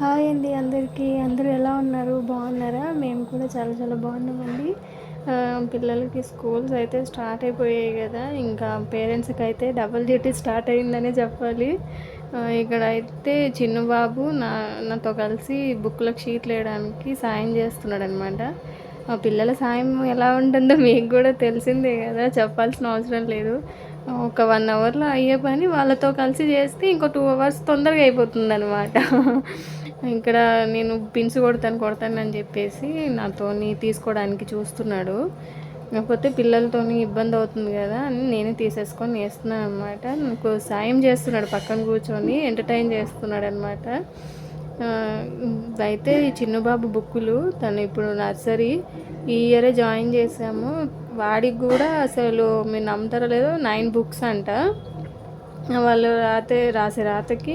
Hi అండి అందరికీ. అందరూ ఎలా ఉన్నారు? బాగున్నారా? మేము కూడా చాలా చాలా బాగున్నామండి. పిల్లలకి స్కూల్స్ అయితే స్టార్ట్ అయిపోయాయి కదా. ఇంకా పేరెంట్స్కి అయితే డబుల్ డ్యూటీ స్టార్ట్ అయిందనే చెప్పాలి. ఇక్కడ అయితే చిన్న బాబు నా నాతో కలిసి బుక్లకు షీట్లు వేయడానికి సాయం చేస్తున్నాడు అనమాట ఆ పిల్లల సాయం ఎలా ఉంటుందో మీకు కూడా తెలిసిందే కదా. చెప్పాల్సిన అవసరం లేదు. ఒక వన్ అవర్లో అయ్యే పని వాళ్ళతో కలిసి చేస్తే ఇంకో టూ అవర్స్ తొందరగా అయిపోతుంది అనమాట ఇక్కడ నేను పిన్స్ కొడతాను కొడతాను అని చెప్పేసి నాతోని తీసుకోవడానికి చూస్తున్నాడు. కాకపోతే పిల్లలతోని ఇబ్బంది అవుతుంది కదా అని నేనే తీసేసుకొని వేస్తున్నాను అనమాట నాకు సాయం చేస్తున్నాడు పక్కన కూర్చొని ఎంటర్టైన్ చేస్తున్నాడు అనమాట అయితే చిన్నబాబు బుక్కులు తను ఇప్పుడు నర్సరీ ఈ ఇయరే జాయిన్ చేసాము వాడికి కూడా అసలు మీరు నమ్ముతారో లేదో నైన్ బుక్స్ అంట. వాళ్ళు రాతే రాసే రాతకి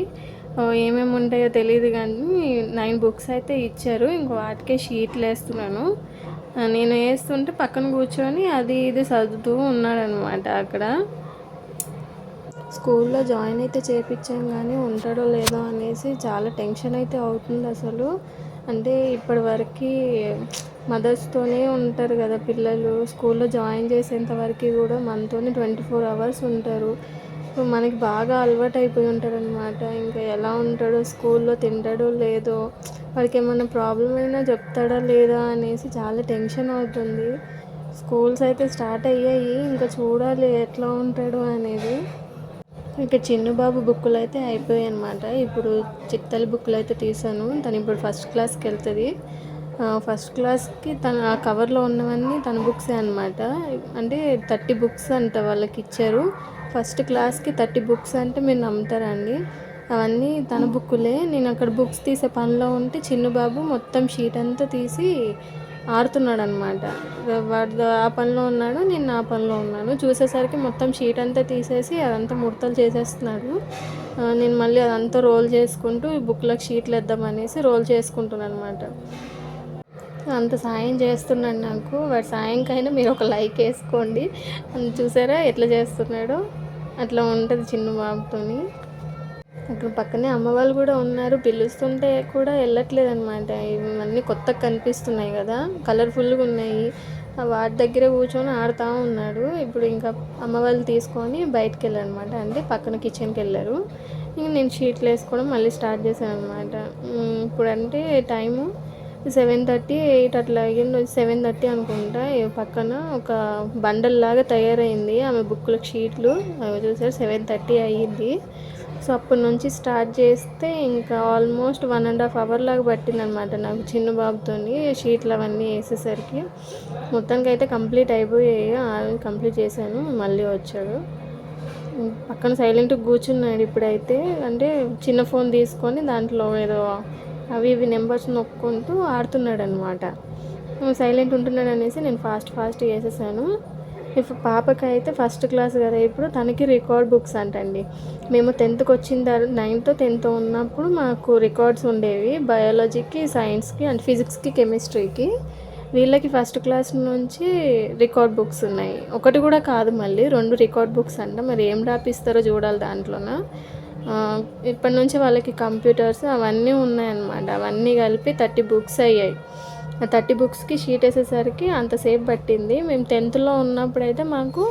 ఏమేమి ఉంటాయో తెలియదు కానీ నైన్ బుక్స్ అయితే ఇచ్చారు. ఇంకో వాటికే షీట్లు వేస్తున్నాను. నేను వేస్తుంటే పక్కన కూర్చొని అది ఇది చదువుతూ ఉన్నాడనమాట అక్కడ. స్కూల్లో జాయిన్ అయితే చేపించాం కానీ ఉంటాడో లేదో అనేసి చాలా టెన్షన్ అయితే అవుతుంది అసలు. అంటే ఇప్పటి వరకు మదర్స్తోనే ఉంటారు కదా పిల్లలు. స్కూల్లో జాయిన్ చేసేంత వరకు కూడా మనతోనే ట్వంటీ ఫోర్ అవర్స్ ఉంటారు. మనకి బాగా అలవాటు అయిపోయి ఉంటారు అనమాట ఇంకా ఎలా ఉంటాడో స్కూల్లో తింటాడో లేదో వాడికి ఏమైనా ప్రాబ్లం అయినా చెప్తాడా లేదా అనేసి చాలా టెన్షన్ అవుతుంది. స్కూల్స్ అయితే స్టార్ట్ అయ్యాయి. ఇంకా చూడాలి ఎట్లా ఉంటాడు అనేది. ఇక చిన్నబాబు బుక్కులు అయితే అయిపోయాయి అనమాట ఇప్పుడు చిత్తల బుక్కులు అయితే తీసాను. తను ఇప్పుడు ఫస్ట్ క్లాస్కి వెళ్తుంది. ఫస్ట్ క్లాస్కి తన ఆ కవర్లో ఉన్నవన్నీ తన బుక్సే అనమాట అంటే థర్టీ బుక్స్ అంట వాళ్ళకి ఇచ్చారు. ఫస్ట్ క్లాస్కి థర్టీ బుక్స్ అంటే మీరు నమ్ముతారండి. అవన్నీ తన బుక్కులే నేను అక్కడ బుక్స్ తీసే పనిలో ఉంటే చిన్న బాబు మొత్తం షీట్ అంతా తీసి ఆడుతున్నాడు అనమాట వాడు ఆ పనిలో ఉన్నాడు నేను నా పనిలో ఉన్నాను. చూసేసరికి మొత్తం షీట్ అంతా తీసేసి అదంతా ముడతలు చేసేస్తున్నాడు. నేను మళ్ళీ అదంతా రోల్ చేసుకుంటూ ఈ బుక్లకు షీట్లు వేద్దామనేసి రోల్ చేసుకుంటున్నాను అనమాట అంత సాయం చేస్తున్నాడు నాకు. వాడి సాయంకైనా మీరు ఒక లైక్ వేసుకోండి. అని చూసారా ఎట్లా చేస్తున్నాడో? అట్లా ఉంటుంది చిన్న బాబుతోని. అక్కడ పక్కనే అమ్మ వాళ్ళు కూడా ఉన్నారు. పిలుస్తుంటే కూడా వెళ్ళట్లేదు అనమాట ఇవన్నీ కొత్తగా కనిపిస్తున్నాయి కదా. కలర్ఫుల్గా ఉన్నాయి. వాటి దగ్గర కూర్చొని ఆడుతూ ఉన్నాడు. ఇప్పుడు ఇంకా అమ్మ వాళ్ళు తీసుకొని బయటకు వెళ్ళారు అనమాట అంటే పక్కన కిచెన్కి వెళ్ళారు. ఇంక నేను షీట్లు వేసుకోవడం మళ్ళీ స్టార్ట్ చేశాను అనమాట ఇప్పుడంటే టైము సెవెన్ థర్టీ ఎయిట్ అట్లా అయ్యింది సెవెన్ థర్టీ అనుకుంటా పక్కన ఒక బండల్ లాగా తయారైంది. ఆమె బుక్కుల షీట్లు అవి చూసారు సెవెన్ థర్టీ అయ్యింది. సో అప్పటి నుంచి స్టార్ట్ చేస్తే ఇంకా almost one and half hour లాగా పట్టిందనమాట నాకు చిన్న బాబుతోని షీట్లు అవన్నీ వేసేసరికి. మొత్తానికి అయితే కంప్లీట్ అయిపోయాయి. కంప్లీట్ చేశాను మళ్ళీ వచ్చాడు. పక్కన సైలెంట్గా కూర్చున్నాడు ఇప్పుడైతే. అంటే చిన్న ఫోన్ తీసుకొని దాంట్లో ఏదో అవి ఇవి నెంబర్స్ నొక్కుంటూ ఆడుతున్నాడు అనమాట సైలెంట్ ఉంటున్నాడు అనేసి నేను ఫాస్ట్ ఫాస్ట్ చేసేసాను. ఇఫ్ పాపకి అయితే ఫస్ట్ క్లాస్ కదా ఇప్పుడు తనకి రికార్డ్ బుక్స్ అంటండి. మేము టెన్త్కి వచ్చిన తర్వాత నైన్త్ టెన్త్ ఉన్నప్పుడు మాకు రికార్డ్స్ ఉండేవి. బయాలజీకి సైన్స్కి అండ్ ఫిజిక్స్కి కెమిస్ట్రీకి. వీళ్ళకి ఫస్ట్ క్లాస్ నుంచి రికార్డ్ బుక్స్ ఉన్నాయి. ఒకటి కూడా కాదు మళ్ళీ రెండు రికార్డ్ బుక్స్ అంట. మరి ఏం రాపిస్తారో చూడాలి దాంట్లోన? ఇప్పటి నుంచి వాళ్ళకి కంప్యూటర్స్ అవన్నీ ఉన్నాయన్నమాట. అవన్నీ కలిపి థర్టీ బుక్స్ అయ్యాయి. ఆ థర్టీ బుక్స్కి షీట్ వేసేసరికి అంతసేపు పట్టింది. మేము టెన్త్లో ఉన్నప్పుడైతే మాకు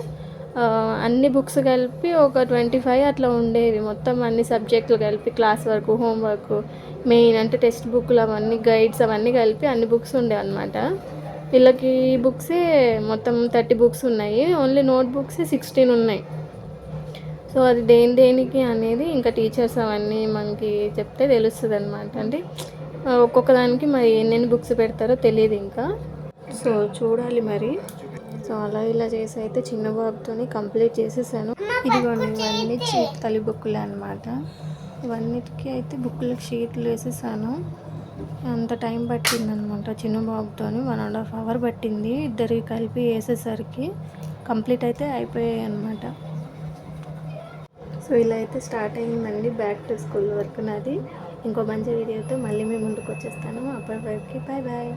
అన్ని బుక్స్ కలిపి ఒక ట్వంటీ ఫైవ్ అట్లా ఉండేవి. మొత్తం అన్ని సబ్జెక్టులు కలిపి క్లాస్ వర్క్ హోంవర్క్ మెయిన్ అంటే టెక్స్ట్ బుక్లు అవన్నీ గైడ్స్ అవన్నీ కలిపి అన్ని బుక్స్ ఉండేవి అనమాట వీళ్ళకి ఈ బుక్సే మొత్తం థర్టీ బుక్స్ ఉన్నాయి. ఓన్లీ నోట్ బుక్స్ సిక్స్టీన్ ఉన్నాయి. సో అది దేని దేనికి అనేది ఇంకా టీచర్స్ అవన్నీ మనకి చెప్తే తెలుస్తుంది అనమాట అంటే ఒక్కొక్క దానికి మరి ఎన్నెన్ని బుక్స్ పెడతారో తెలియదు ఇంకా. సో చూడాలి మరి. సో అలా ఇలా చేసి అయితే చిన్న బాబుతోని కంప్లీట్ చేసేసాను. ఇదిగోండి ఇవన్నీ తల్లి బుక్కులే అనమాట ఇవన్నిటికీ అయితే బుక్కులకు షీట్లు వేసేసాను. అంత టైం పట్టింది అనమాట చిన్న బాబుతోని. వన్ అండ్ హాఫ్ అవర్ పట్టింది. ఇద్దరికి కలిపి వేసేసరికి కంప్లీట్ అయితే అయిపోయాయి అనమాట సో ఇలా అయితే స్టార్ట్ అయిందండి బ్యాక్ టు స్కూల్ వరకు నాది. ఇంకో మంచి వీడియోతో మళ్ళీ మేము ముందుకు వచ్చేస్తాను. అప్పటి వరకు బాయ్ బాయ్